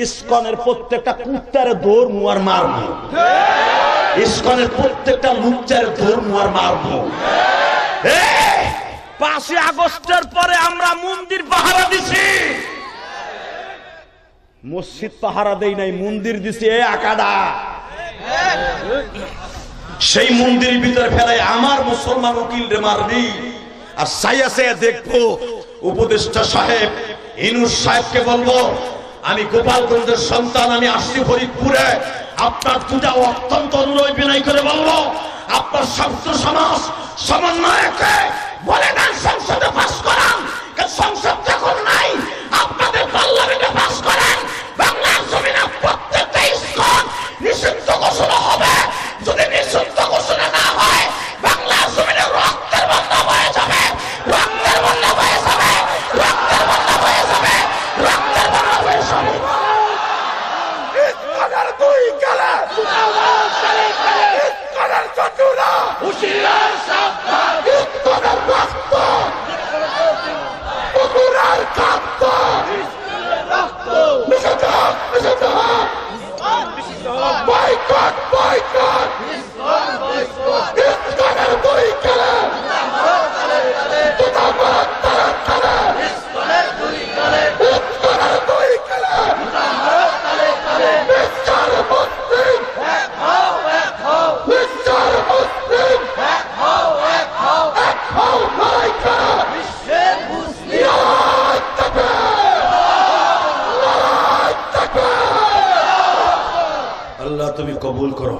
ইস্কনের প্রত্যেকটা কুত্তারে দৌড় মুয়ার মারবো। ইস্কনের প্রত্যেকটা লুচ্চারে দৌড় মুয়ার মারবো। পাঁচই আগস্টের পরে আমরা মন্দির পাহারা দিছি। মসজিদ পাহারা দেই নাই, মন্দির দিছি, এ আকাডা। সেই মন্দিরের ভিতরে ফেলাই আমার মুসলমান উকিল রে মারবি। আর সাইয়া সাইয়া দেখব, উপদেষ্টা সাহেব, ইনুস সাহেবকে বলব আমি গোপালগঞ্জের সন্তান, আমি আসছি ফরিদপুরে। আপনার পূজা অত্যন্ত অনুরোধ বিনয় করে বলব আপনার ছাত্র সমাজ সমন্বয়কে বলে দেন, সংসদে পাস করান। সংসদ যখন নাই, আপনাদের পার্লামেন্টে পাস করেন, বাংলার জমিনে প্রত্যেকটা ইস্কন নিষিদ্ধ ঘোষণা হবে যদি নিষিদ্ধ ঘোষণা না হয় বাংলার জমিনে রক্তের বন্ধ হয়ে যাবে রক্তের বন্ধ হয়ে যাবে রক্তের বন্ধ হয়ে যাবে রক্তের বন্ধ হয়ে যাবে ইস্কনের দুই গেলে ইস্কনের চতুরা হুশিয়ার সাবধান ইস্কনের রক্ত কুকুরের খাদ্য নিষিদ্ধ নিষিদ্ধ বয়কট বয়কট ইস্কনের দুই গেলে জিন্দাবাদ তারা তারা ইস্কনের দুই গেলে মিস্টার মুসলিম মিস্টার মুসলিম এক হও লড়াই করো লড়াই থাকবে লড়াই থাকবে আল্লাহ তুমি কবুল করো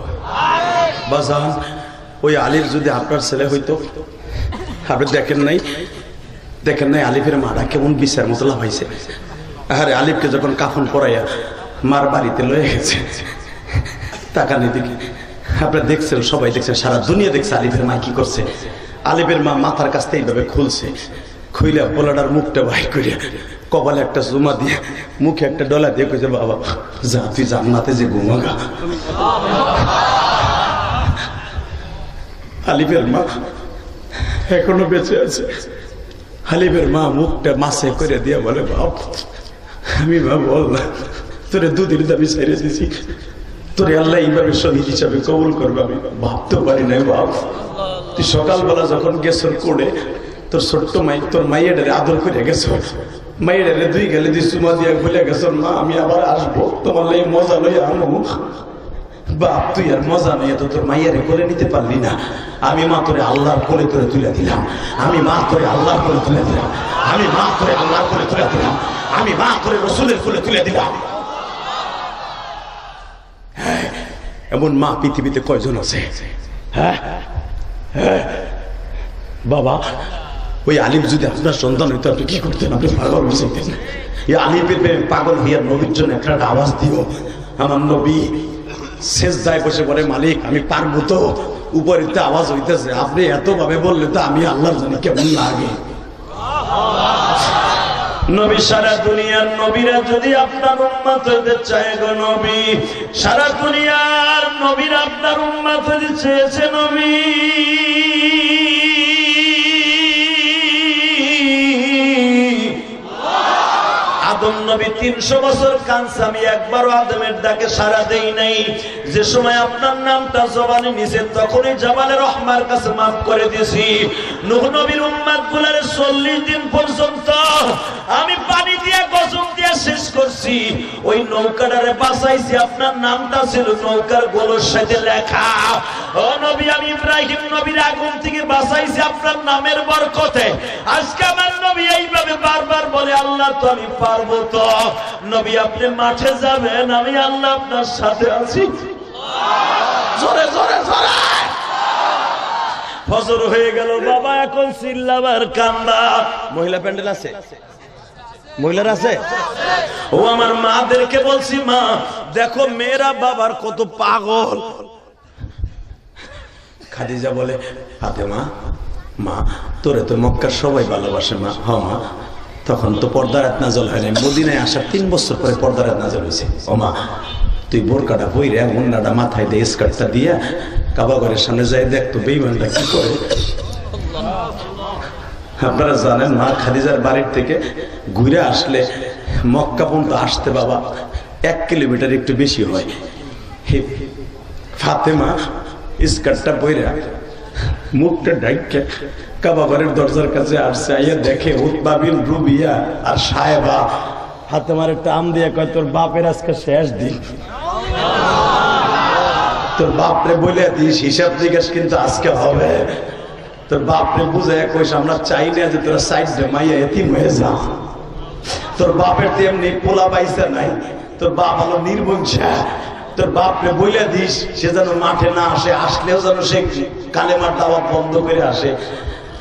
বাজান ওই আলিফ যদি আপনার ছেলে হইতো, আপনি দেখেন নাই? দেখেন নাই আলিফের মারা কেমন বিচার মতো লাভাইছে আরে আলিফকে যখন কাফন পরাইয়া মার বাড়িতে লয়ে গেছে, তাকানি দেখি আপনারা দেখছেন, সবাই দেখছেন, সারা দুনিয়া দেখছে আলিফের মা কি করছে। আলিফের মা মাথার কাছ থেকে এইভাবে খুলছে, খুইলা পোলাটার মুখটা বাইর করিয়া কপালে একটা জুমা দিয়ে, মুখে একটা ডলা দিয়ে কইছে, বাবা, যা তুই জান্নাতে যে ঘুমাগা। আলিফের মা এখনও বেঁচে আছে। হালিফের মা মুখটা মাসে করে দিয়ে বলে, বাপ, আমি মা বল না তোরে দুদিন দাবি ছেড়ে দিছি। তোরে আল্লাহ এইভাবে শহীদ হিসাবে কবুল করবে আমি ভাবতে পারি না বাপ। তুই সকালবেলা যখন গেছর করে তোর ছোট্ট মাই, তোর মাইয়াডারে আদর করে গেছ মাইয়াডারে দুই গেলে দুই চুমা দিয়ে বলে গেছর, মা, আমি আবার আসব, তোমার লাই মজা লই আনো বাপ তুই আর মজা নিয়ে তো তোর মাইয়ারে করে নিতে পারলি না। আমি মা তোরে আল্লাহর কোলে তোরে তুলে দিলাম। আমি মা তোরে আল্লাহর কোলে তুলে দিলাম। আমি মা তোরে আল্লাহর কোলে তুলে দিলাম। আমি মা তোরে রসুলের কোলে তুলে দিলাম। হ্যাঁ, এমন মা পৃথিবীতে কয়জন আছে? হ্যাঁ হ্যাঁ। বাবা ওই আলিফ যদি আপনার সন্তান হইতো আপনি কি করতেন? আপনি পাগল হয়েছেন এই আলিফের পাগল হইয়া নবীর জন্য একটা আওয়াজ দিও। আমার নবী শেষ যায় বসে বলে, মালিক, আমি পারব তো। উপরে তো আওয়াজ হইতেছে, আপনি এত ভাবে বললে তো আমি আল্লাহর জানি কেমন লাগে? নবী, সারা দুনিয়ার নবীরা যদি আপনার উন্মাত হতে চায় গো নবী, সারা দুনিয়ার নবীরা আপনার উন্মাত হইতে চেয়েছে নবী। আদম নবী তিনশো বছর কানছে আমি একবারও আদমের ডাকে সারা দেই নাই। যে সময় আপনার নামটা জবানে নিচে, তখনই জামালে রহমার কাছে মাফ করে দিয়েছি। নুহ নবীর উম্মাদগুলার চল্লিশ দিন পর্যন্ত আমি পানি দিয়ে গজম দিয়ে শেষ করছি। ওই নৌকাটারে বাঁচাইছি, আপনার নামটা ছিল নৌকার গোলর সাথে লেখা। ও আমি মাঠে যাবেন, আমি আল্লাহ আপনার সাথে আছি। হয়ে গেল, বাবা, এখন কান্দা। মহিলা প্যান্ডেল আছে? মহিলার আছে? ও, আমার মাদেরকে বলছি, মা, দেখো, মেয়েরা বাবার কত পাগল। খাদিজা বলে হাতে মা মা তোরে তো মক্কার সবাই ভালোবাসে, মা। হ, মা। তখন তো পর্দারাত নাজল হয় নাই। মদিনায় আসার তিন বছর পরে পর্দারাত নাজল হয়েছে ও, মা, তুই বোরকাটা বইরে মুন্নাটা মাথায় দিয়ে স্কার্টটা দিয়া কাবা ঘরের সামনে যাই দেখ তো বেইমানটা কি করে। আপনারা জানেন, মা খাদিজার বাড়ির থেকে ঘুরে আসলে মক্কা পর্যন্ত আসতে বাবা এক কিলোমিটার একটু বেশি হয়। ফাতেমা স্কার্টটা বইরা। মুখটা ডাইকা কাবাবারের দরজার কাছে আসছে, আইয়া দেখে উৎবাবিন রুবিয়া আর সাহেবা। হাতে মার আম দিয়ে কয়, তোর বাপের আজকে শেষ দিন। তোর বাপরে বলে দিস, হিসাব জিজ্ঞেস কিন্তু আজকে হবে। তোর বাপরে বুঝে কইস, আমরা চাই না যে তোরা সাইড মাইয়া এতিম হয়ে যা। তোর বাপের তেমনি পোলা পাইছে নাই। তোর বাপ হলো নির্বংশা। তোর বাপরে বইলে দিস, সে যেন মাঠে না আসে, আসলেও যেন সে কালেমার দাওয়াত বন্ধ করে আসে।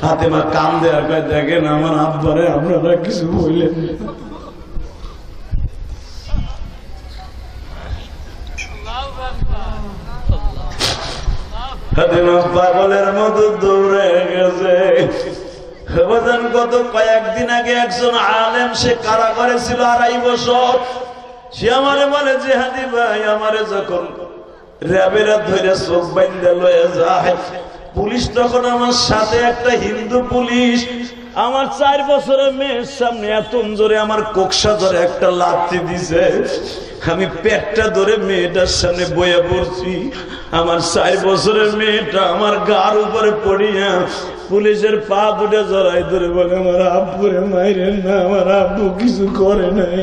হাতে মা কান দেওয়ার কয় দেখেন আমার আব্বারে, আপনারা কিছু বললেন পাগলের মতো দৌড়ে গেছে। গত কয়েকদিন আগে একজন আলেম সে কারাগারে ছিল আড়াই বছর। সে আমারে বলে যে হাদি ভাই, আমারে যখন র্যাবেরা ধরে চোখ বাইন্দা লয়ে যায়, পুলিশ তখন আমার সাথে একটা হিন্দু পুলিশ। আমার চার বছরের মেয়ের সামনে এত জোরে আমার কোকসা ধরে একটা লাথি দিছে। আমি পেটটা ধরে মেয়েটার সামনে বয়ে পড়ছি। আমার চার বছরের মেয়েটা আমার গার উপরে পড়িয়া পুলিশের পা দুটে জড়াই ধরে বলে, আমার আব্বুরে মাইরেন না, আমার আব্বু কিছু করে নাই।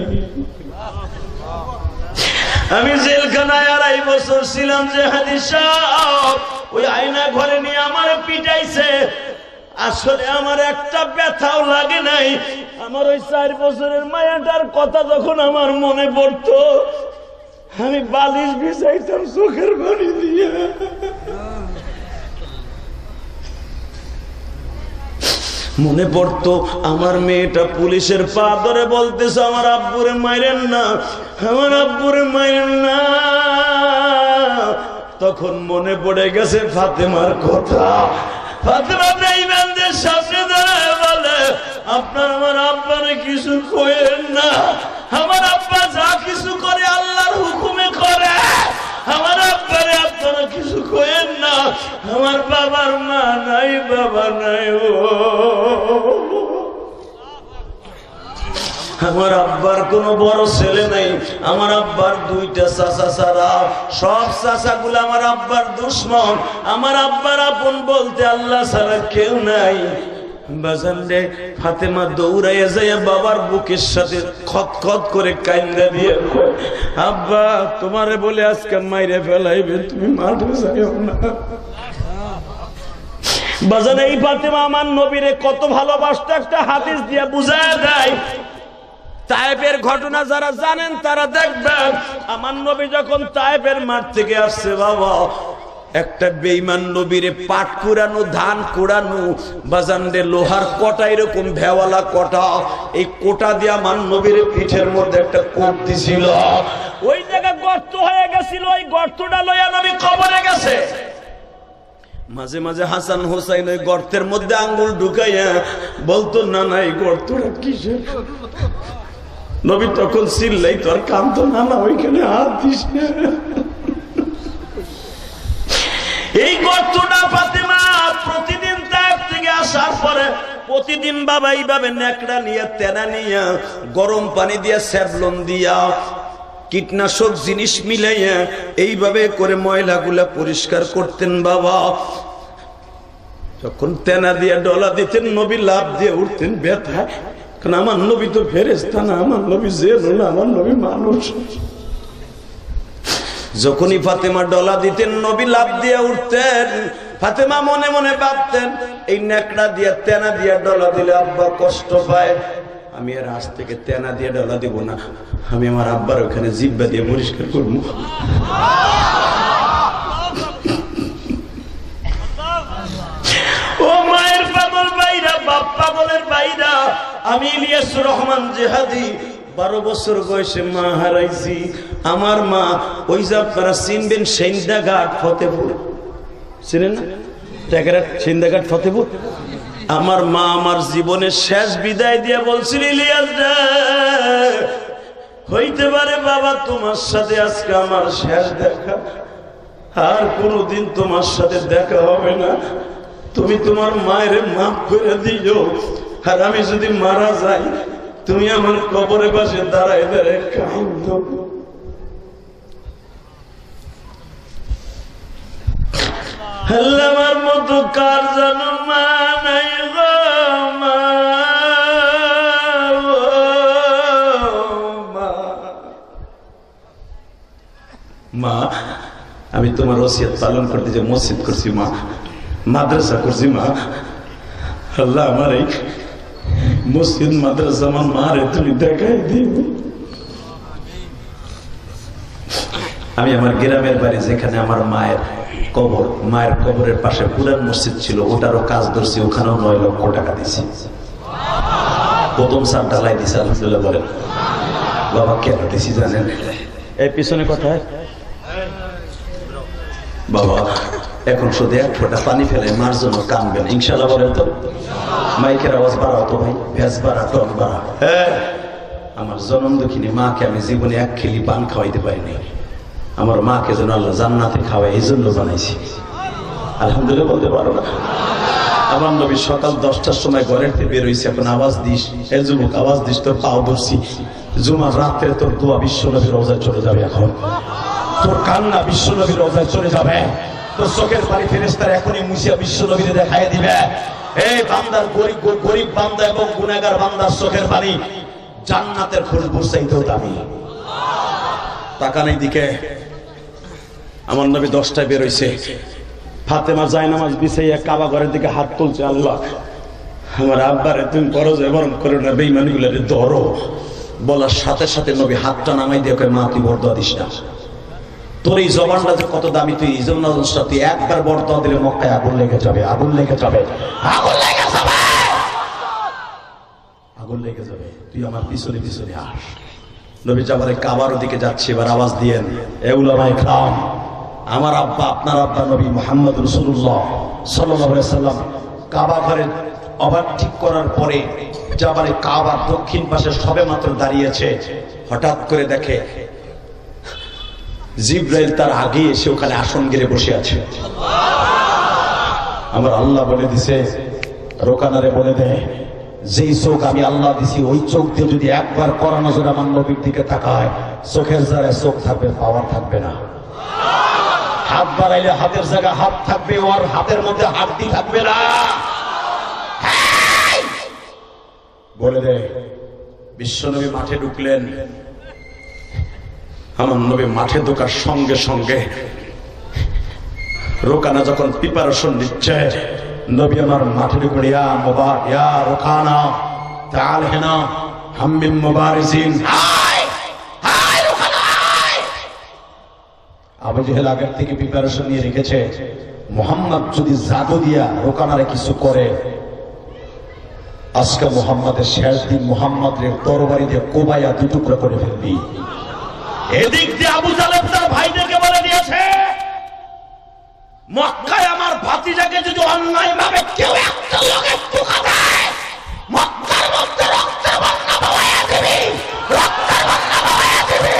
আমি জেলখানায় আড়াই বছর ছিলাম যে হাদিস ওই আয়না ঘরে নিয়ে আমার পিটাইছে। আসলে আমার একটা ব্যথাও লাগে নাই। আমার ওই চার বছরের মায়াটার কথা যখন আমার মনে পড়তো, আমি বালিশ বিছাইতাম চোখের পানি দিয়ে। মনে পড়তো, আমার মেয়েটা পুলিশের পা ধরে বলতেছে, আমার আব্বুরে মাইরেন না। আমার আব্বুরে মাইরেন না তখন মনে পড়ে গেছে ফাতেমার কথা। ফাতেমা ইমানদের সামনে দাঁড়ায় বলে, আপনার আমার আব্বারে কিছু কইেন না। আমার আব্বা যা কিছু করে আল্লাহর হুকুমে করে। আমার আব্বারে আপনারা কিছু কইেন না। আমার বাবার মা নাই, বাবা নাই, ও। আমার আব্বার কোনো বড় ছেলে নাই। আমার আব্বার দুইটা চাচা ছাড়া সব চাচা গুলো আমার আব্বার দুশ্মন। আমার আব্বার আপন বলতে আল্লাহ ছাড়া কেউ নাই। ফাতেমা দৌড়াইয়া বাবার বুকের সাথে খত খত করে আব্বা, তোমারে বলে আজকে মাইরে তুমি এই ফাতেমা আমার নবীরে কত ভালোবাসতো, একটা হাদিস দিয়ে বুঝায় দেয়। তায়েবের ঘটনা যারা জানেন তারা দেখবেন আমার নবী যখন তায়েবের মাঠ থেকে আসছে, বাবা, একটা বেইমান নবীরে পাট কুড়ানো, ধান কুড়ানো, বাজানরে লোহার কটা, এরকম ভেওয়ালা কটা, এই কোটা দিয়ে আমার নবীর পিঠের মধ্যে একটা কোট দিছিল। ওই জায়গা গর্ত হয়ে গেছিল, ওই গর্তটা লইয়া নবী কবরে গেছে। মাঝে মাঝে হাসান হোসাইন ওই গর্তের মধ্যে আঙ্গুল ঢুকাইয়া বলতো, না না, এই গর্তটা কিসের? নবী তখন চিল্লাই, তোর কান্ত না না, ওইখানে হাত দিস এই গর্তটা ফাতেমা প্রতিদিন তার থেকে আসার পরে প্রতিদিন বাবা এইভাবে নেকড়া নিয়ে তেনা নিয়ে, গরম পানি দিয়ে স্যাবলন দিয়া, কীটনাশক জিনিস মিলাইয়া এইভাবে করে ময়লাগুলা পরিষ্কার করতেন বাবা। যখন তেনা দিয়ে ডলা দিতেন, নবী লাভ দিয়ে উঠতেন, ব্যথা কারণ আমার নবী তো ফেরেস্তা না, আমার নবী জেল না, আমার নবী মানুষ। যখনই ফাতেমা ডলা দিতেন, নবী লাভ দিয়ে উঠতেন, ফাতেমা মনে মনে ভাবতেন, এই নেকড়া দিয়ে, তেনা দিয়ে ডলা দিলে আব্বা কষ্ট পায়। আমি আর আজ থেকে তেনা দিয়ে ডলা দিব না। আমি আমার আব্বার ওখানে জিব্বা দিয়ে পরিষ্কার করব। ও মায়ের পাগল বাইরা বাপ পাগলের বাইরা আমি ইলিয়াস রহমান জেহাদি, বারো বছর বয়সে মা হারাইছি। আমার মা ওই যে আপনারা চিনবেন সেন্দা ঘাট ফতেপুর। চিনেন না? ট্যাকেরাট সেন্দা ঘাট ফতেপুর? আমার মা আমার জীবনের শেষ বিদায় দিয়ে বলছিল, ইলিয়াস হইতে পারে বাবা তোমার সাথে আজকে আমার শেষ দেখা। আর কোনোদিন তোমার সাথে দেখা হবে না। তুমি তোমার মায়ের মাফ করে দিও। আর আমি যদি মারা যাই, তুমি আমার কবরে পাশে দাঁড়াই দাঁড়ায় আমার মতো কার জানো মা নাই মা, আমি তোমার ওসিয়াত পালন করতে যে মসজিদ করছি মা, মাদ্রাসা করছি মা। আল্লাহ আমার এই মসজিদ মাদ্রাসা আমার মারে তুমি দেখাই দিও আমি আমার গ্রামের বাড়ি যেখানে আমার মায়ের কবর মায়ের কবরের পাশে পুরান মসজিদ ছিল ওটারও কাজ ধরছি ওখানেও নয় লক্ষ টাকা দিছি। প্রথম সার ঢালাই দিছে আলহামদুলিল্লাহ বলেন। বাবা কেন দিছি জানেন? এই পিছনে কথা। বাবা এখন শুধু এক ফোঁটা পানি ফেলে মার জন্য কানবেন। ইনশাল্লাহ বলেন তো? মাইকের আওয়াজ বাড়াও তো ভাই। ভেজ বাড়া টন বাড়া। হ্যাঁ আমার জনম দুঃখিনী মাকে আমি জীবনে এক খেলি পান খাওয়াইতে পারিনি। আমার মাকে যেন আল্লাহ জান্নাতে খাওয়াই এই জন্য বানাইছি। আলহামদুলিল্লাহ বলতে পারো না। আমার নবী সকাল দশটার সময় ঘরের থেকে বেরোইছে এখন আওয়াজ দিস। এ যুবক আওয়াজ দিস তোর পাও ধরছি। জুমার রাত্রে তোর দোয়া বিশ্ব নবীর রোজায় চলে যাবে এখন। তোর কান্না বিশ্ব নবীর রোজায় চলে যাবে। চোখের পানি ফেরেস্তার এখনই মুছিয়া বিশ্ব নবীরে দেখাই দিবে। এই বান্দার গরিব গরিব বান্দা এবং গুনাগার বান্দার চোখের পানি জান্নাতের খুশবুর চাইতেও দামি। তাকানের দিকে আমার নবী দশটায় বেরোইছে ফাতেমা জায়নামাজ বিছাইয়া কাবা ঘরের দিকে হাত তুলছে, আল্লাহ। আমার আব্বারে তুমি বড় যে বরং করো না বেইমানিগুলারে ধরো। বলার সাথে সাথে নবী হাতটা নামাই দিয়ে মা, তুই বরদোয়া দিস না। তোর এই জবানটা যে কত দামি তুই এই তুই একবার দিলে মক্কায় আগুন লেগে যাবে, আগুন লেগে যাবে। আগুন লেগে যাবে! আগুন লেগে যাবে। তুই আমার পিছনে পিছনে আস। নবী কাবার দিকে যাচ্ছে, এবার আওয়াজ দিয়েন খাম আমার আব্বা, আপনার আব্বা নবী মোহাম্মদ রসুল্লাহ সাল্লাম কাবা ঘরে অবাক ঠিক করার পরে যাবারে কাবার দক্ষিণ পাশে সবে মাত্র দাঁড়িয়েছে। হঠাৎ করে দেখে জিব্রাইল তার আগে এসে ওখানে আসন গিরে বসে আছে। আমার আল্লাহ বলে দিছে, রোকানারে বলে দেয় যেই চোখ আমি আল্লাহ দিছি, ওই চোখ দিয়ে যদি একবার করা নজর আমার নবীর দিকে তাকায়, চোখের জায়গায় চোখ থাকবে, পাওয়ার থাকবে না। হাত বাড়াইলে হাতের জায়গায় হাত থাকবে, ওর হাতের মধ্যে হাড্ডি থাকবে না। বলে দে, বিশ্বনবী মাঠে ঢুকলেন। আমার নবী মাঠে ঢোকার সঙ্গে সঙ্গে রোকানা যখন প্রিপারেশন নিচ্ছে, নবী আমার মাঠে ঢুকলেন, ইয়া মোবা ইয়া রোকানা তাল হেনা, হাম্মিম মোবারিজিন আবু জেহেল আগের থেকে প্রিপারেশন নিয়ে মোহাম্মদ যদি জাদু দিয়া কিছু করে, আজকে মোহাম্মদের শেষ কোবাইয়া করে ফেলবি। এদিক দিয়ে আবু জালেব তার ভাইদেরকে বলে দিয়েছে, মক্কায় আমার ভাতিজাকে যদি অন্যায় ভাবে কেউ একটা লোকের টোকা দেয় মক্কার মধ্যে রক্তের বন্যা বয়া দেবে রক্তের বন্যা বয়া দেবে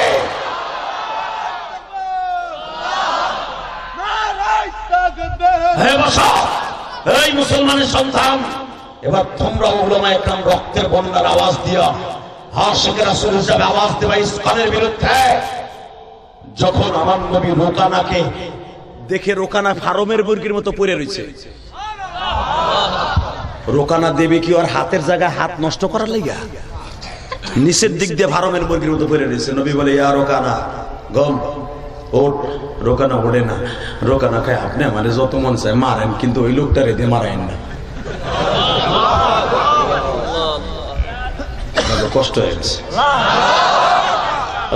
এই মুসলমানের সন্তান, এবার তোমরা ওলামা একরাম রক্তের বন্যার আওয়াজ দিয়া আশেকের আসল হিসাবে যখন আমার নবী রোকানাকে দেখে রোকানা ফারমের মুরগির মতো পড়ে রয়েছে। রোকানা দেবে কি ওর হাতের জায়গায় হাত নষ্ট করার লেগা? নিচের দিক দিয়ে ফারমের মুরগির মতো পড়ে রয়েছে। নবী বলে, ইয়া রোকানা, গম, ওট। রোকানা ওড়ে না, রোকানা খায়, আপনি আমারে যত মন চায় মারেন, কিন্তু ওই লোকটারে দিয়ে মারায়েন না আপনাদের কষ্ট হয়ে গেছে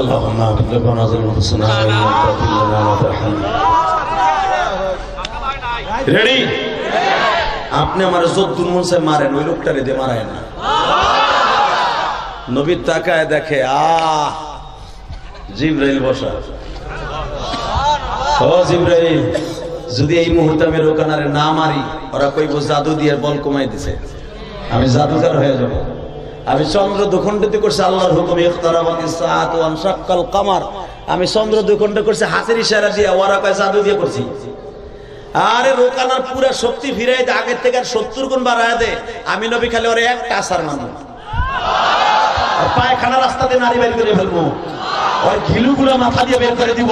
اللهم اغفر لنا ذنوبنا وتغفر لنا وترحمنا রেডি আপনি আমার যদ্দুর মন চায় মারেন ওই লোকটারে দিয়ে মারায়েন না নবীর তাকায় দেখে আহ জিব্রাইল বসা ও জিব্রাইল যদি এই মুহূর্তে আমি রোকানারে না মারি ওরা কইব জাদু দিয়ে বল কমাই দিছে আমি জাদুকার হয়ে যাব আমি চন্দ্র দুখণ্ডিত করছি আল্লাহর হুকুম আনশাক্কাল কামার। আমি চন্দ্র দুখণ্ড করছি, হাতের ইশারা দিয়ে ওরা কয় জাদু দিয়ে করছি। আরে রোকানার পুরা শক্তি ফিরাই দে, আগের থেকে আর সত্তর গুণ বাড়ায় দে। আমি নবী খালি ওরে একটা আসার মানো। পায়খানা রাস্তা দিয়ে নারী বের করে ফেলব। ওই ঘিলুগুলো মাথা দিয়ে বের করে দিব।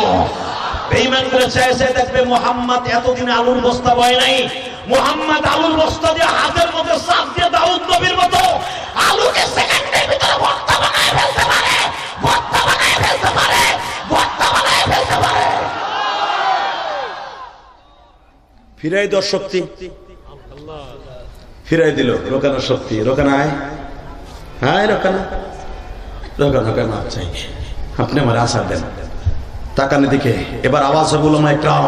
বেঈমান করে চাইছে, দেখবে মোহাম্মদ এতদিন আলুর বস্তা বয় নাই। মোহাম্মদ আলুর বস্তা দিয়ে হাতের মধ্যে চাপ দিয়ে দাউদ নবীর মতো আলুকে ফিরাই দেওয়ার শক্তি। ফিরাই দিল রোকানোর শক্তি। রোকানায় হ্যাঁ চাই। আপনি আমার আশা দেন। তাকানে দিকে এবার আওয়াজ হবে উলামা একরাম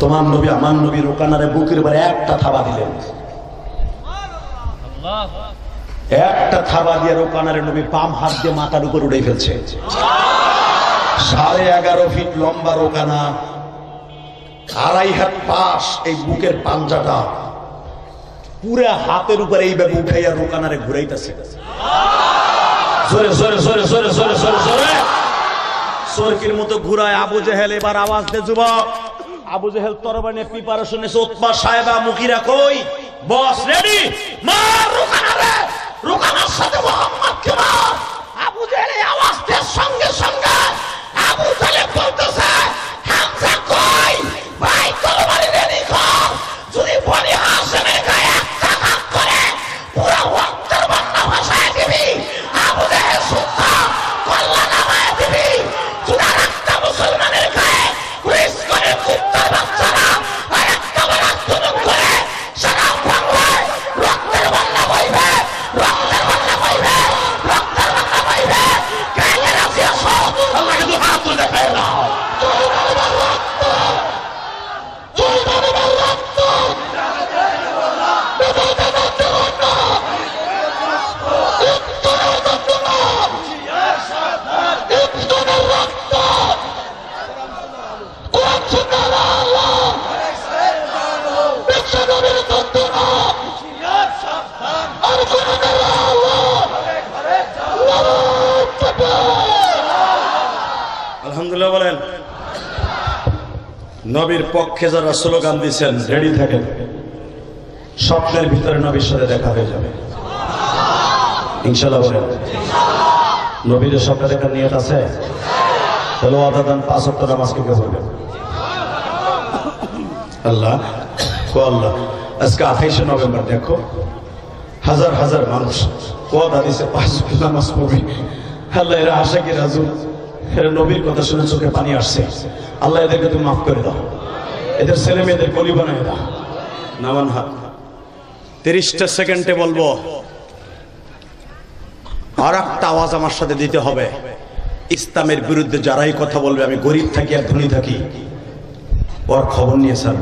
তোমার নবী, আমার নবী রোকানারে বুকের এবার একটা থাবা দিলেন। একটা থাবা দিয়ে রোকানারে নবী পাম হাত দিয়ে মাথার উপর উড়ে ফেলছে। সাড়ে এগারো ফিট লম্বা রোকানা, আড়াই হাত পাশ এই বুকের পাঞ্জাটা পুরা হাতের উপরে এইভাবে উঠাইয়া রোকানারে ঘুরাইতেছে। সরকির মতো ঘুরায় আবু জেহেল, এবার আওয়াজ দে যুবক। আবু জেহেল তরবানে প্রিপারেশনে সোতপা সাহেবা মুখিরা কই? বস রেডি আবু জেহেল সঙ্গে সঙ্গে আবু জেহেল বলতেছে পক্ষে যারা স্লোগান দিচ্ছেন রেডি থাকেন স্বপ্নের ভিতরে নবীর সাথে দেখা হয়ে যাবে। ইনশাল্লাহ বলেন। নবীর স্বপ্নে দেখার নিয়ত আছে? তাহলে অদাদান পাঁচ সপ্তাহ নামাজ কে বলবেন আল্লাহ আল্লাহ, আজকে আঠাইশে নভেম্বর, দেখো, হাজার হাজার মানুষ কোয়াদা দিছে পাঁচ নামাজ পড়বে। আল্লাহ, এরা আশা কি রাজু? এরা নবীর কথা শুনে চোখে পানি আসছে। আল্লাহ, এদেরকে তুমি মাফ করে দাও। এদের ছেলে মেয়েদের কলি বানায় দাও। নামান হাত। তিরিশটা সেকেন্ডে বলব, আর একটা আওয়াজ আমার সাথে দিতে হবে। ইসলামের বিরুদ্ধে যারাই কথা বলবে, আমি গরিব থাকি আর ধনী থাকি, ওর খবর নিয়ে স্যার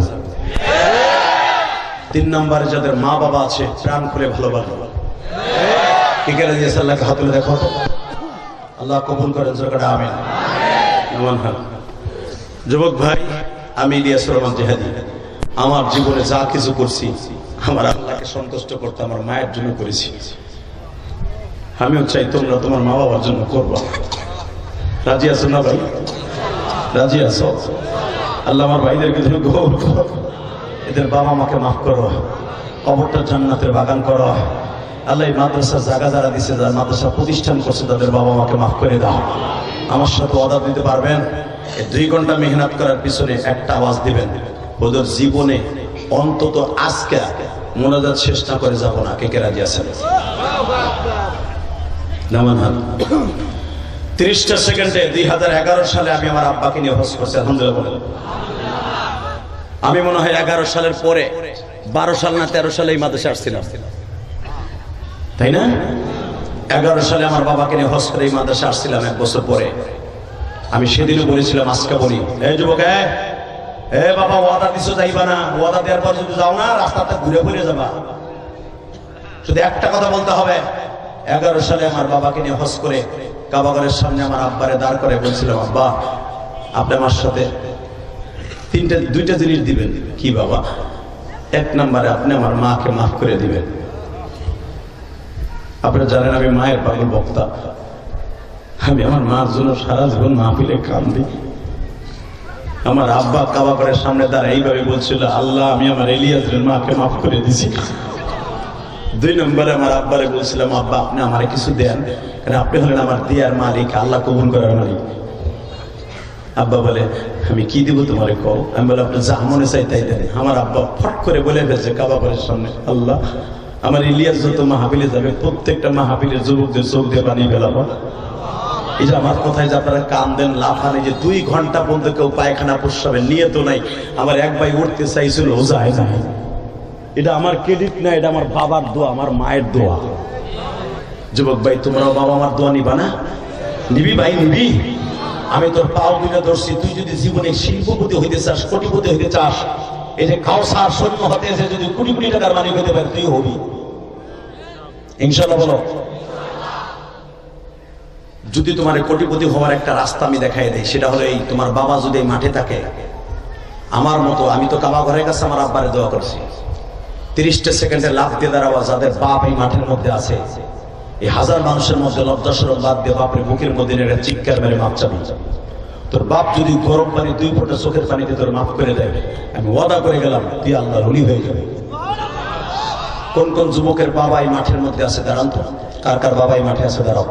তিন নম্বরে যাদের মা বাবা আছে, প্রাণ খুলে ভালোবাসো কি করে দিয়েছে আল্লাহকে হাত তুলে দেখো? আল্লাহ কবুল করেন সরকার আমিন। যুবক ভাই আমি ইলিয়াস রহমান জেহাদি। আমার জীবনে যা কিছু করছি, আমার আল্লাহকে সন্তুষ্ট করতে আমার মায়ের জন্য করেছি। আমিও চাই তোমরা তোমার মা বাবার জন্য করব। রাজি আছো না ভাই? রাজি আছো? আল্লাহ আমার ভাইদেরকে তুমি গৌর এদের বাবা মাকে মাফ করো। কবরটা জান্নাতের বাগান করো। আল্লাহ এই মাদ্রাসার জায়গা যারা দিছে, যারা মাদ্রাসা প্রতিষ্ঠান করছে, তাদের বাবা মাকে মাফ করে দাও। আমার সাথে অর্ডার দিতে পারবেন? দুই ঘণ্টা মেহনত করার পিছনে একটা আওয়াজ দিবেন। ওদের জীবনে অন্তত আজকে মোনাজাত না করে যাব না। কে কে রাজি আছেন? নামান তিরিশটা সেকেন্ডে দুই হাজার এগারো সালে আমি আমার আব্বাকে নিয়ে হজ করছি, আলহামদুলিল্লাহ আমি মনে হয় এগারো সালের পরে, বারো সাল না তেরো সালে এই মাদ্রাসা আসছিলাম। তাই না? এগারো সালে আমার বাবাকে নিয়ে হজ করে এই মাদ্রাসা আসছিলাম এক বছর পরে। আমি সেদিনও বলেছিলাম আজকে বলি এই যুবক এ, বাবা ওয়াদা দিছো যাইবা না ওয়াদা দেওয়ার পর যদি যাও না রাস্তাতে ঘুরে ঘুরে যাবা। শুধু একটা কথা বলতে হবে এগারো সালে আমার বাবাকে নিয়ে হজ করে কাবাগরের সামনে আমার আব্বারে দাঁড় করে বলছিলাম আব্বা আপনি আমার সাথে তিনটা দুইটা জিনিস দিবেন। কি বাবা? এক নম্বরে আপনি আমার মাকে মাফ করে দিবেন। আপনারা জানেন আমি মায়ের পাগল বক্তা। আমি আমার মার জন্য সারা জীবন মাহফিলে কান্দি। আমার আব্বা কাবাগরের সামনে দাঁড়া এইভাবে বলছিল, আল্লাহ, আমি আমার এলিয়াজের মাকে মাফ করে দিছি। দুই নম্বরে আমার আব্বারে বলছিলাম, আব্বা, আপনি আমারে কিছু দেন। কারণ আপনি হলেন আমার দিয়ার মালিক, আল্লাহ কবুল করার মালিক। আব্বা বলে, আমি কি দিব তোমার কও? আমি বলে আপনি যা মনে চাই তাই দেন। আমার আব্বা ফট করে বলে ফেলছে কাবাবের সামনে, আল্লাহ, আমার ইলিয়াস যত মাহাবিলে যাবে, প্রত্যেকটা মাহাবিলের যুবকদের চোখ দিয়ে বানিয়ে ফেলাবো। এই যে আমার কথায় যে কান দেন, লাফানে যে দুই ঘণ্টা পর্যন্ত কেউ পায়খানা প্রস্রাবের নিয়ে তো নাই। আমার এক ভাই উঠতে চাইছিল যায় না। এটা আমার ক্রেডিট না, এটা আমার বাবার দোয়া, আমার মায়ের দোয়া। যুবক ভাই, তোমরাও বাবা আমার দোয়া নিবা না? নিবি ভাই, নিবি। আমি তোর পাও দিলে ধরছি, তুই যদি জীবনে শিল্পপতি হইতে চাস, কোটিপতি হইতে চাস, এই যে কাউসার সৈন্য হতে এসে যদি কোটি কোটি টাকার মালিক হইতে পারে তুই হবি। ইনশাল্লাহ বলো। যদি তোমার এই কোটিপতি হওয়ার একটা রাস্তা আমি দেখাই দেই, সেটা হলো এই, তোমার বাবা যদি মাঠে থাকে, আমার মতো, আমি তো কাবা ঘরের কাছে আমার আব্বারে দোয়া করছি। তিরিশটা সেকেন্ডে লাভ দিয়ে দাঁড়াওয়া যাদের বাপ এই মাঠের মধ্যে আছে, এই হাজার মানুষের মধ্যে লজ্জাসরম বাদ দিয়ে বাপের বুকের মধ্যে নেড়ে চিৎকার মেরে মাপ চাবি। তোর বাপ যদি গরম পানি দুই ফোঁটা চোখের পানিতে তোর মাফ করে দেয়, আমি ওয়াদা করে গেলাম, তুই আল্লাহ হলি হয়ে যাবে। কোন কোন যুবকের বাবা এই মাঠের মধ্যে আছে, দাঁড়ান তো। কার কার বাবাই মাঠে আছে, দাঁড়াও।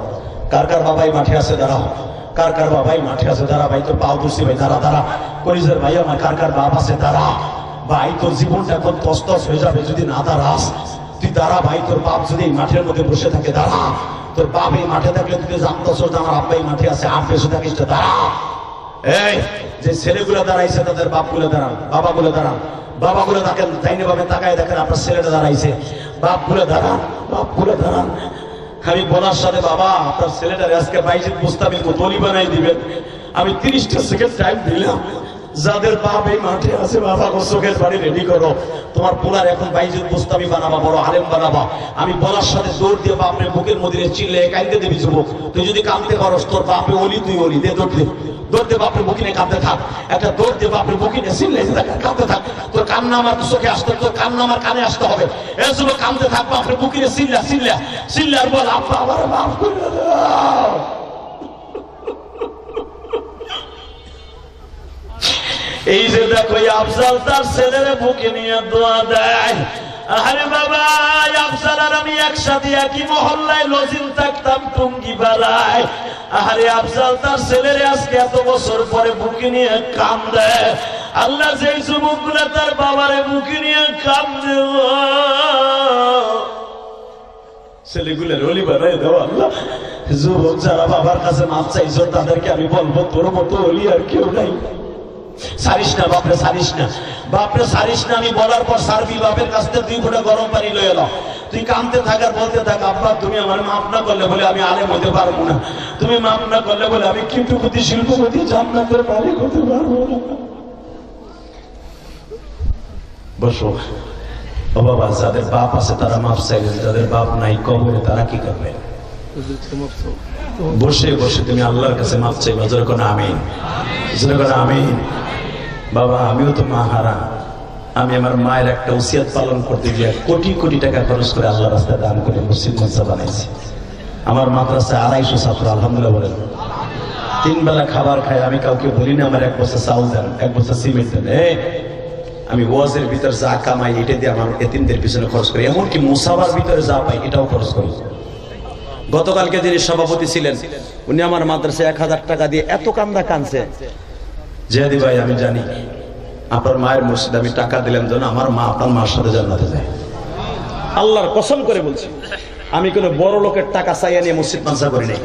কার কার বাবাই মাঠে আছে, দাঁড়াও। কার কার বাবাই মাঠে আছে দাঁড়া ভাই তোর পাও দুসি ভাই, দাঁড়া দাঁড়া। কলিজের ভাই আমার কার কার বাপ আছে, দাঁড়া। ভাই, তোর জীবনটা এখন তস্তস হয়ে যাবে যদি না দাঁড়াস। তুই দাঁড়া, ভাই, তোর বাপ যদি মাঠের মধ্যে বসে থাকে, দাঁড়া। তোর বাপ এই মাঠে থাকলে তুই জানতেছ যে আমার আব্বা এই মাঠে আছে, আর বসে থাকিস দাঁড়া। এই, যে ছেলেগুলো দাঁড়াইছে, তাদের বাপ বাপগুলো দাঁড়ান, বাবাগুলো দাঁড়ান। বাবাগুলো দেখেন তাইনে ভাবে তাকায় দেখেন, আপনার ছেলেটা দাঁড়াইছে। বাপ বাপগুলো দাঁড়ান বাপগুলো দাঁড়ান। আমি বলার সাথে, বাবা, আপনার ছেলেটা আজকে বাইশে মুস্তাবিল দলি বানাই দিবেন। আমি তিরিশটা সেকেন্ড টাইম দিলাম। যাদের বাপ এই মাঠে আছে, বাবা, গো, চোখের বাড়ি রেডি করো। তোমার পোলার এখন বাইজুল মুস্তাবি বানাবা, বড় আলেম বানাবা। আমি বলার সাথে জোর দিয়ে বাপরে বুকের মধ্যে চিল্লে কাইতে দিবি যুবক। তুই যদি কাঁদতে পারস, তোর বাপে অলি, তুই অলি। দে দে। দৌড় দে বাপরে বুকিনে কাঁদতে থাক। একটা দৌড় দে বাপরে বুকিনে চিল্লে কাঁদতে থাক। তোর কান্না আমার চোখে আসতে, তোর কান্না আমার কানে আসতে হবে। জন্য কাঁদতে থাক, বাপরে বুকিনে চিল্লা চিল্লা আর বল আব্বা আমার মাফ করে এই যে দেখো আফজাল তার ছেলের বুকে নিয়ে দোয়া দেয়। আরে বাবা আফজাল আর আমি একসাথে একই মহল্লায় লজিন থাকতাম টুঙ্গি পাড়ায় আরে আফজাল তার ছেলের আজকে এত বছর পরে বুকে নিয়ে কাম দেয় আল্লাহ যেই যুবকগুলা তার বাবারে বুকে নিয়ে কাম দেব ছেলেগুলোর অলি বানাই দাও আল্লাহ। যুবক যারা বাবার কাছে মাপ চাইছো, তাদেরকে আমি বলব, তোর মতো অলি আর কেউ নাই। সারিস না, বাপরে সারিস না। বাপরে সারিস না, আমি বলার পর সারবি বাপের কাছ থেকে দুই গরম পানি লয়ে তুই বলতে থাক, আব্বা, তুমি আমার না করলে বলে আমি হতে পারব না। তুমি না করলে বলে আমি পারব না। বসো। ও বাবা, যাদের বাপ আছে তারা মাফ চাইবেন, যাদের বাপ নাই কবরে তারা কি করবে? বসে বসে তুমি আল্লাহর কাছে মাফ চাইবা যেরকম আমি যেরকম আমি বাবা, আমিও তো মা হারা আমি আমার মায়ের একটা উসিয়াত পালন করতে গিয়ে কোটি কোটি টাকা খরচ করে আল্লাহ রাস্তায় দান করে মসজিদ মসজিদ বানাইছি। আমার মাদ্রাসায় আড়াইশো ছাত্র, আলহামদুলিল্লাহ বলেন। তিন বেলা খাবার খাই আমি কাউকে বলি না, আমার এক বছর চাউল দেন, এক বছর সিমেন্ট দেন। এ, আমি ওয়াজের ভিতর যা কামাই, এটা দিয়ে আমার এতিমদের পিছনে খরচ করি। এমনকি মুসাবার ভিতরে যা পাই, এটাও খরচ করি। গতকালকে যিনি সভাপতি ছিলেন, উনি আমার মাদ্রাসায় এক হাজার টাকা দিয়ে এত কান্দা কানছে। জেহাদি ভাই, আমি জানি আপনার মায়ের মসজিদ আমি টাকা দিলাম যেন আমার মা আপনার মার সাথে জান্নাতে যায়। আল্লাহর কসম করে বলছি, আমি কোনো বড় লোকের টাকা চাইয়া নিয়ে মসজিদ মানসা করি নাই।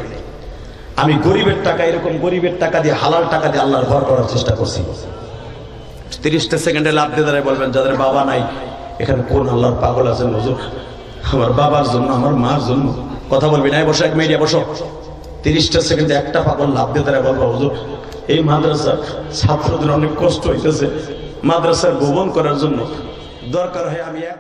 আমি গরিবের টাকা, এরকম গরিবের টাকা দিয়ে, হালাল টাকা দিয়ে আল্লাহর ঘর করার চেষ্টা করছি। তিরিশটা সেকেন্ডে লাভ দিয়ে দাঁড়ায় বলবেন, যাদের বাবা নাই, এখানে কোন আল্লাহর পাগল আছেন হুজুর? আমার বাবার জন্য, আমার মার জন্য। কথা বলবি না, এই বসো, এক মিনিট বসো। তিরিশটা সেকেন্ডে একটা পাগল লাভ দিয়ে তারা বলব, হুজুর এই মাদ্রাসার ছাত্রদের অনেক কষ্ট হইতেছে। মাদ্রাসার ভবন করার জন্য দরকার হয় আমি এক